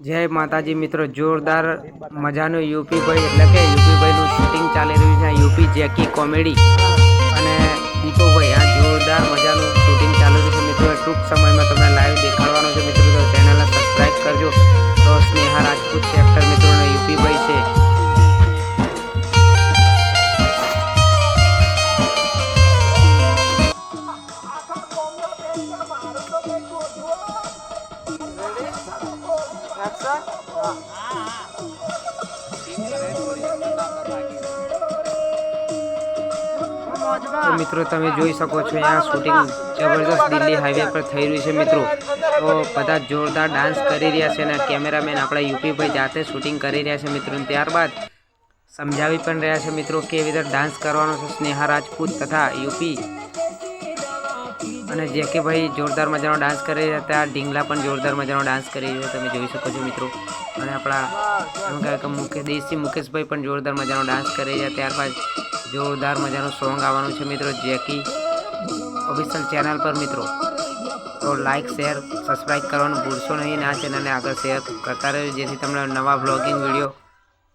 જય માતાજી મિત્રો, જોરદાર મજાનું યુપી ભાઈ, એટલે કે યુપી ભાઈનું શૂટિંગ ચાલી રહ્યું છે. યુપી જેકી કોમેડી અને દીપોભાઈ આ જોરદાર મજાનું શૂટિંગ ચાલુ રહ્યું છે મિત્રો. ટૂંક સમયમાં તમને લાઈવ દેખાડવાનું છે મિત્રો. તો મિત્રો, તમે જોઈ શકો છો અહીંયા શૂટિંગ જબરદસ્ત દિલ્હી હાઈવે પર થઈ રહ્યું છે, મિત્રો. તો બધા જોરદાર ડાન્સ કરી રહ્યા છે અને કેમેરામેન આપણા યુપીભાઈ જાતે શૂટિંગ કરી રહ્યા છે, મિત્રો. ત્યારબાદ સમજાવી પણ રહ્યા છે, મિત્રો કેવી રીતે ડાન્સ કરવાનો છે સ્નેહા રાજપૂત તથા યુપી. અને જે કે ભાઈ જોરદાર મજાનો ડાન્સ કરી રહ્યા હતા ઢીંગલા પણ જોરદાર મજાનો ડાન્સ કરી રહ્યા તમે જોઈ શકો છો, મિત્રો. અને આપણા એમ કહેવાય કે મુકે દેશી મુકેશભાઈ પણ જોરદાર મજાનો ડાન્સ કરી રહ્યા ત્યારબાદ જોરદાર મજાનું સોંગ આવવાનું છે મિત્રો, જેકી ઓફિશિયલ ચેનલ પર મિત્રો. તો લાઇક શેર સબસ્ક્રાઈબ કરવાનું ભૂલશો નહીં આ ચેનલને આગળ શેર કરતા રહેજો, જેથી તમને નવા બ્લોગિંગ વીડિયો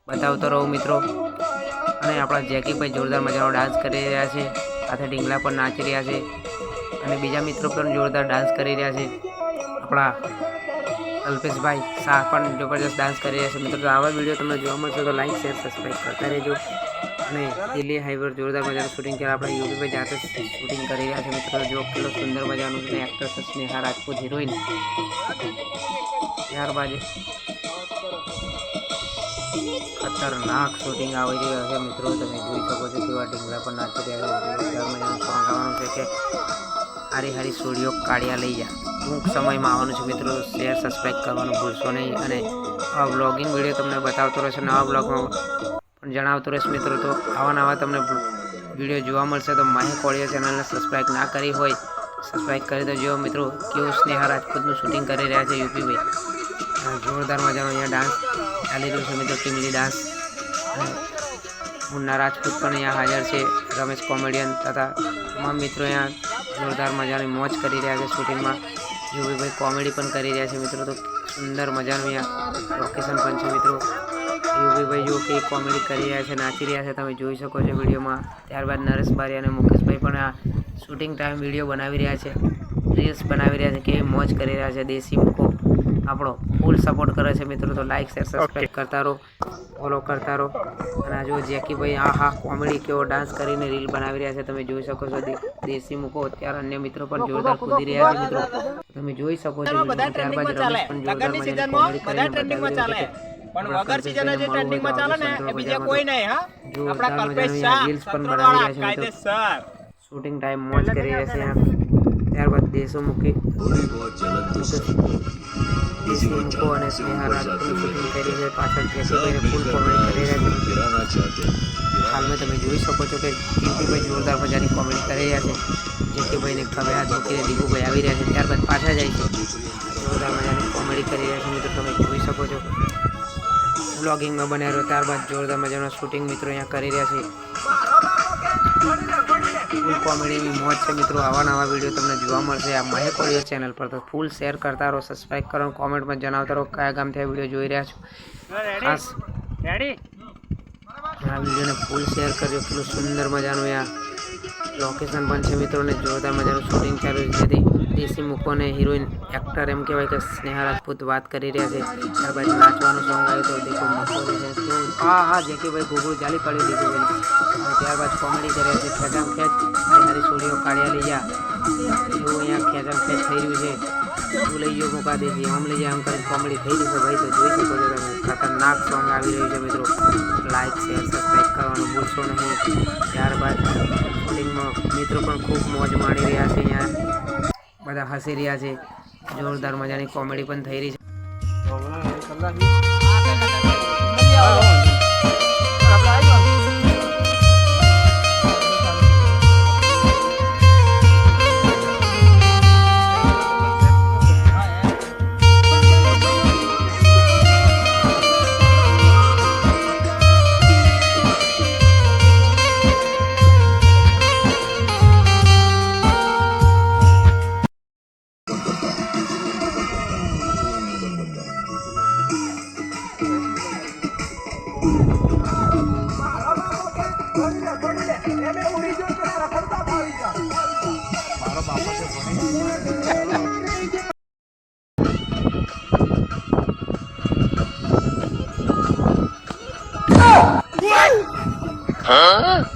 બતાવતો રહું મિત્રો. અને આપણા જેકી ભાઈ જોરદાર મજાનો ડાન્સ કરી રહ્યા છે, સાથે ઢીંગલા પણ નાચી રહ્યા છે, અને બીજા મિત્રો પણ જોરદાર ડાન્સ કરી રહ્યા છે. આપણા અલ્પેશભાઈ શાહ પણ જબરદસ્ત ડાન્સ કરી રહ્યા છે. મિત્રો, તો આવા વીડિયો તમને જોવા મળશે તો લાઈક શેર સબસ્ક્રાઈબ કરતા રહેજો. અને દિલ્હી હાઈવે પર જોરદાર મજાનું શૂટિંગ છે આપણે યુટ્યુબે જાતે શૂટિંગ કરી રહ્યા છે મિત્રો. જો કેટલો સુંદર મજાનું છે એક્ટર સ્નેહા રાજપૂત હિરોઈન ત્યારબાદ ખતરનાક શૂટિંગ આવી રહ્યું છે મિત્રો. તમે જોઈ શકો છો કેવા ઢીંગલા પર નાચી રહ્યા છે. જોરદાર મજાનું સોંગ આવવાનું છે કે હારી હારી સ્ટુડિયો કાઢ્યા લઈ જા. ટૂંક સમયમાં આવવાનું છે મિત્રો. શેર સબસ્ક્રાઈબ કરવાનું ભૂલશો નહીં. અને આ બ્લોગિંગ વીડિયો તમને બતાવતો રહેશે. નવા બ્લોગમાં જણાવતો રહીશ મિત્રો, તો આવા નવા તમને વીડિયો જોવા મળશે, તો માહી કોળીયા ચેનલને સબસ્ક્રાઈબ ના કરી હોય સબસ્ક્રાઈબ કરી દેજો મિત્રો. કેવું સ્નેહા રાજપૂતનું શૂટિંગ કરી રહ્યા છે યુપી ભાઈ. જોરદાર મજાનો અહીંયા ડાન્સ ચાલી રહ્યો છે મિત્રો ટીમલી ડાન્સ મુન્ના રાજપૂત પણ અહીંયા હાજર છે, રમેશ કોમેડિયન તથા તમામ મિત્રો અહીંયા જોરદાર મજાની મોજ કરી રહ્યા છે શૂટિંગમાં યુવીભાઈ કોમેડી પણ કરી રહ્યા છે મિત્રો, તો સુંદર મજાનું અહીંયા લોકેશન પણ છે મિત્રો. યુવીભાઈ જો કે કોમેડી કરી રહ્યા છે, નાચી રહ્યા છે, તમે જોઈ શકો છો વિડીયોમાં. ત્યારબાદ નરેશ બારી અને મુકેશભાઈ પણ આ શૂટિંગ ટાઈમ વીડિયો બનાવી રહ્યા છે રીલ્સ બનાવી રહ્યા છે, કેવી મોજ કરી રહ્યા છે, દેશી મૂકો આપણો ફૂલ સપોર્ટ કરે છે મિત્રો તો લાઈક શેર સબસ્ક્રાઈબ કરતા રહો ફોલો કરતા રહો. અને આ જો જેકીભાઈ આ હા કોમેડી કેવો ડાન્સ કરીને રીલ બનાવી રહ્યા છે તમે જોઈ શકો છો દેશી મૂકો અત્યારે અન્ય મિત્રો પણ જોરદાર કૂદી રહ્યા છે મિત્રો. તમે જોઈ શકો છો બધા ત્યારબાદ રમેશ પણ જોરદાર ચાલે. પણ વગર સીઝન જે ટ્રેન્ડિંગમાં ચાલે ને એ બીજા કોઈ નહીં હા? આપણા કલ્પેશ શાહ આ પણ બનાવી રહ્યા છે મિત્રો. શૂટિંગ ટાઈમ મોજ કરી રહ્યા છે ત્યારબાદ દેશો મૂકી દેશી મૂકો અને સ્નેહા રાજપૂતનું શૂટિંગ કરી છે પાછળ જેસીભાઈને ફૂલ કોમેડી કરી રહ્યા છે. હાલમાં તમે જોઈ શકો છો કે કીર્તિભાઈ જોરદાર મજાની કોમેડી કરી રહ્યા છે. જેસીભાઈને ખભે હાથ મૂકીને દીપુભાઈ આવી રહ્યા છે. ત્યારબાદ પાછા જાય છે. જોરદાર મજાની કોમેડી કરી રહ્યા છે. મિત્રો તમે જોઈ શકો છો. બ્લોગિંગમાં બન્યા રહ્યો ત્યારબાદ જોરદાર મજાનો શૂટિંગ મિત્રો અહીંયા કરી રહ્યા છે. ફૂલ કોમેડીની મોજ છે મિત્રો. આવા નવા વીડિયો તમને જોવા મળશે. આ મહેક ઓડિયો ચેનલ પર તો ફૂલ શેર કરતા રહો સબસ્ક્રાઈબ કરો કોમેન્ટમાં જણાવતા રહો કયા ગામથી આ વીડિયો જોઈ રહ્યા છો. ખાસ. આ વિડીયોને ફૂલ શેર કરજો. કેટલું સુંદર મજાનું આ લોકેશન પણ છે મિત્રોને જોરદાર મજાનું શૂટિંગ ચાલુ છે. જેથી દેશી મૂકોને હિરોઈન એક્ટર એમ કહેવાય કે સ્નેહા રાજપૂત વાત કરી રહ્યા છે. ત્યારબાદ નાચવાનું સોંગ આવ્યું તો દેખો મૂકો હા હા જે ભાઈ ઘૂઘરું ચાલી પડ્યું દીધું ત્યારબાદ કોમેડી કરે છે ખેંચામ ખેંચ. મારી સોડીઓ કાઢ્યા લઈ જા એવું અહીંયા ખેંચામ ખેંચ થઈ રહ્યું છે. તું લઈ ગયો મોકા દેજી આમ લઈ જાય આમ કરીને કોમેડી થઈ જશે ભાઈ, તો જોઈ શકો છો તમે. ખતરનાક સોંગ આવી રહ્યું છે મિત્રો. લાઈક શેર સબસ્ક્રાઈબ કરવાનું ભૂલશો નહીં. ત્યારબાદ શૂટિંગમાં મિત્રો પણ ખૂબ મોજ માણી રહ્યા છે અહીંયા. બધા હસી રહ્યા છે. જોરદાર મજાની કોમેડી પણ થઈ રહી છે. છોડી દે છોડી દે એને ઉડી જો તો તારા પડતા આવી જા મારો બાપા છે ભણી Huh?